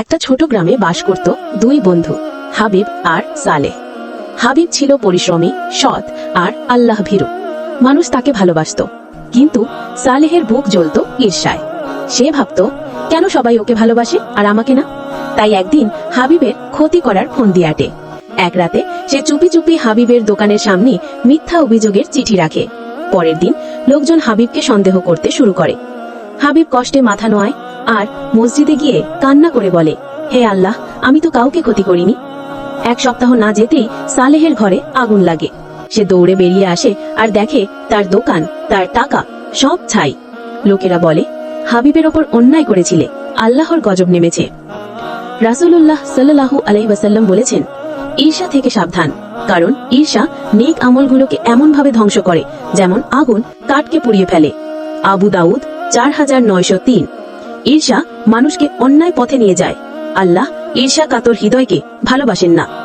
একটা ছোট গ্রামে বাস করত দুই বন্ধু, হাবিব আর সালে হাবিব ছিল পরিশ্রমী, সৎ আর আল্লাহ ভীরু মানুষ তাকে ভালোবাসত। কিন্তু সালেহের বুক জ্বলত ঈর্ষায়। সে ভাবত, কেন সবাই ওকে ভালোবাসে আর আমাকে না? তাই একদিন হাবিবের ক্ষতি করার ফন্দি আটে। এক রাতে সে চুপি চুপি হাবিবের দোকানের সামনে মিথ্যা অভিযোগের চিঠি রাখে। পরের দিন লোকজন হাবিবকে সন্দেহ করতে শুরু করে। হাবিব কষ্টে মাথা নোয়ায় আর মসজিদে গিয়ে কান্না করে বলে, হে আল্লাহ, আমি তো কাউকে ক্ষতি করিনি। এক সপ্তাহ না যেতেই সালেহের ঘরে আগুন লাগে। সে দৌড়ে বেরিয়ে আসে আর দেখে তার দোকান, তার টাকা সব ছাই। লোকেরা বলে, হাবিবের ওপর অন্যায় করেছিলে, আল্লাহর গজব নেমেছে। রাসূলুল্লাহ সাল্লাল্লাহু আলাইহি ওয়াসাল্লাম বলেছেন, ঈর্ষা থেকে সাবধান, কারণ ঈর্ষা নেক আমলগুলোকে এমন ভাবে ধ্বংস করে, যেমন আগুন কাঠকে পুড়িয়ে ফেলে। আবু দাউদ, চার হাজার নয়শো তিন। ঈর্ষা মানুষকে অন্যায় পথে নিয়ে যায়। আল্লাহ ঈর্ষা কাতর হৃদয়কে ভালোবাসেন না।